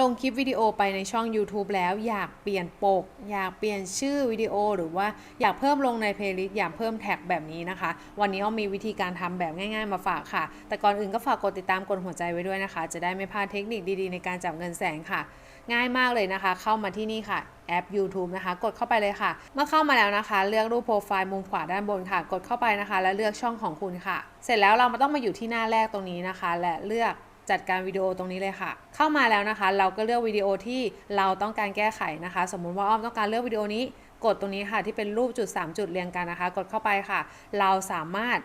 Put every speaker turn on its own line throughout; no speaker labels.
ลงคลิปวิดีโอไปในช่อง YouTube แล้วอยากเปลี่ยนปก อยากเปลี่ยนชื่อวิดีโอ หรือว่าอยากเพิ่มลงในเพลย์ลิสต์อยากเพิ่มแท็กแบบนี้นะคะ วันนี้อ้อมมีวิธีการทำแบบง่าย ๆ มาฝากค่ะ แต่ก่อนอื่นก็ฝากกดติดตามกดหัวใจไว้ด้วยนะคะ จะได้ไม่พลาดเทคนิคดีๆ ในการจับเงินแสนค่ะ ง่ายมากเลยนะคะ เข้ามาที่นี่ค่ะแอป YouTube นะคะ กดเข้าไปเลยค่ะ เมื่อเข้ามาแล้วนะคะ เลือกรูปโปรไฟล์มุมขวาด้านบนค่ะ กดเข้าไปนะคะ แล้วเลือกช่องของคุณค่ะ เสร็จแล้วเรามาต้องมาอยู่ที่หน้าแรกตรงนี้นะคะ และเลือก จัดการวิดีโอตรงนี้เลยค่ะ เข้ามาแล้วนะคะ เราก็เลือกวิดีโอที่เราต้องการแก้ไขนะคะ สมมุติว่าอ้อมต้องการเลือกวิดีโอนี้กดตรงนี้ค่ะที่เป็นรูปจุด 3 จุดเรียงกันนะคะ กดเข้าไปค่ะ เราสามารถ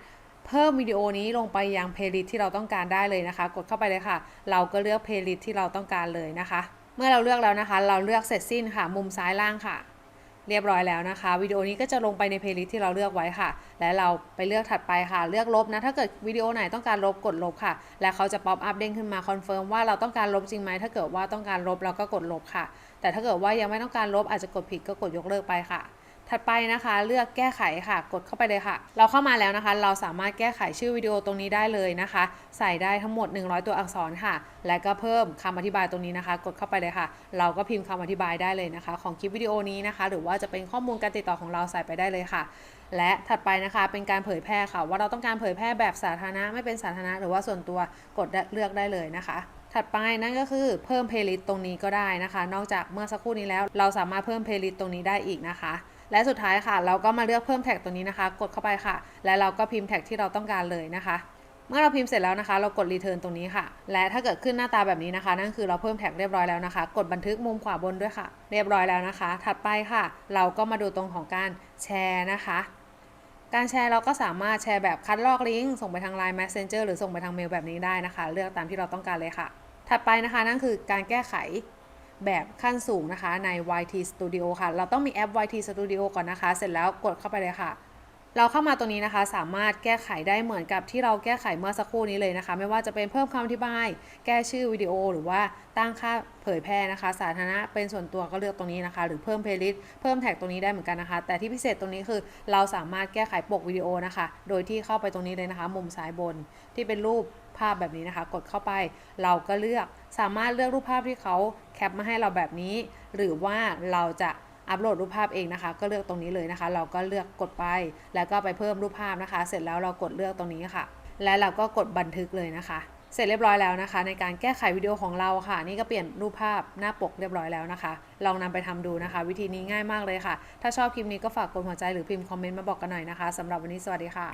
เพิ่มวิดีโอนี้ลงไปยังเพลย์ลิสต์ที่เราต้องการได้เลยนะคะ กดเข้าไปเลยค่ะ เราก็เลือกเพลย์ลิสต์ที่เราต้องการเลยนะคะ เมื่อเราเลือกแล้วนะคะ เราเลือกเสร็จสิ้นค่ะ มุมซ้ายล่างค่ะ เรียบร้อยแล้วนะคะวิดีโอนี้ก็จะลงไปในเพลย์ลิสต์ที่เราเลือกไว้ค่ะ และเราไปเลือกถัดไปค่ะ เลือกลบนะ ถ้าเกิดวิดีโอไหนต้องการลบกดลบค่ะ และเขาจะป๊อปอัพเด้งขึ้นมาคอนเฟิร์มว่าเราต้องการลบจริงไหมถ้าเกิดว่าต้องการลบเราก็กดลบค่ะ แต่ถ้าเกิดว่ายังไม่ต้องการลบอาจจะกดผิดก็กดยกเลิกไปค่ะ ถัดไปนะคะเลือกแก้ไขค่ะ กดเข้าไปเลยค่ะ เราเข้ามาแล้วนะคะ เราสามารถแก้ไขชื่อวิดีโอตรงนี้ได้เลยนะคะ ใส่ได้ทั้งหมด 100 ตัวอักษรค่ะ และก็เพิ่มคำอธิบายตรงนี้นะคะ กดเข้าไปเลยค่ะ เราก็พิมพ์คำอธิบายได้เลยนะคะ ของคลิปวิดีโอนี้นะคะ หรือว่าจะเป็นข้อมูลการติดต่อของเราใส่ไปได้เลยค่ะ และถัดไปนะคะเป็นการเผยแพร่ค่ะ ว่าเราต้องการเผยแพร่แบบสาธารณะไม่เป็นสาธารณะหรือว่าส่วนตัวกดเลือกได้เลยนะคะถัดไปนั่นก็คือเพิ่มเพลย์ลิสต์ตรงนี้ก็ได้นะคะ นอกจากเมื่อสักครู่นี้แล้ว เราสามารถเพิ่มเพลย์ลิสต์ตรงนี้ได้อีกนะคะ และสุดท้ายค่ะ เราก็มาเลือกเพิ่มแท็กตัวนี้นะคะ กดเข้าไปค่ะ และเราก็พิมพ์แท็กที่เราต้องการเลยนะคะ เมื่อเราพิมพ์เสร็จแล้วนะคะ เรากดรีเทิร์นตรงนี้ค่ะ และถ้าเกิดขึ้นหน้าตาแบบนี้นะคะ นั่นคือเราเพิ่มแท็กเรียบร้อยแล้วนะคะ กดบันทึกมุมขวาบนด้วยค่ะ เรียบร้อยแล้วนะคะ ถัดไปค่ะ เราก็มาดูตรงของการแชร์นะคะการแชร์เราก็สามารถแชร์แบบคัดลอกลิงก์ส่งไปทาง Line Messenger หรือส่งไปทางเมลแบบนี้ได้นะคะ เลือกตามที่เราต้องการเลยค่ะ ถัดไปนะคะนั่นคือการแก้ไข แบบขั้นสูงนะคะใน YT Studio ค่ะ เราต้องมีแอป YT Studio ก่อนนะคะ เสร็จแล้วกดเข้าไปเลยค่ะ เราเข้ามาตรงนี้นะคะ สามารถแก้ไขได้เหมือนกับที่เราแก้ไขเมื่อสักครู่นี้เลยนะคะ ไม่ว่าจะเป็นเพิ่มคำอธิบาย แก้ชื่อวิดีโอ หรือว่าตั้งค่าเผยแพร่นะคะ สาธารณะเป็นส่วนตัวก็เลือกตรงนี้นะคะ หรือเพิ่มเพลย์ลิสต์เพิ่มแท็กตรงนี้ได้เหมือนกันนะคะ แต่ที่พิเศษตรงนี้คือเราสามารถแก้ไขปกวิดีโอนะคะ โดยที่เข้าไปตรงนี้เลยนะคะ มุมซ้ายบนที่เป็นรูปภาพแบบนี้นะคะ กดเข้าไปเราก็เลือกสามารถเลือกรูปภาพที่เขาแคปมาให้เราแบบนี้ หรือว่าเราจะ อัปโหลดรูปภาพเองนะคะ ก็เลือกตรงนี้เลยนะคะ เราก็เลือกกดไป แล้วก็ไปเพิ่มรูปภาพนะคะ เสร็จแล้วเรากดเลือกตรงนี้ค่ะ และเราก็กดบันทึกเลยนะคะ เสร็จเรียบร้อยแล้วนะคะ ในการแก้ไขวิดีโอของเราค่ะ นี่ก็เปลี่ยนรูปภาพหน้าปกเรียบร้อยแล้วนะคะ ลองนำไปทำดูนะคะ วิธีนี้ง่ายมากเลยค่ะ ถ้าชอบคลิปนี้ก็ฝากกดหัวใจหรือพิมพ์คอมเมนต์มาบอกกันหน่อยนะคะสำหรับวันนี้สวัสดีค่ะ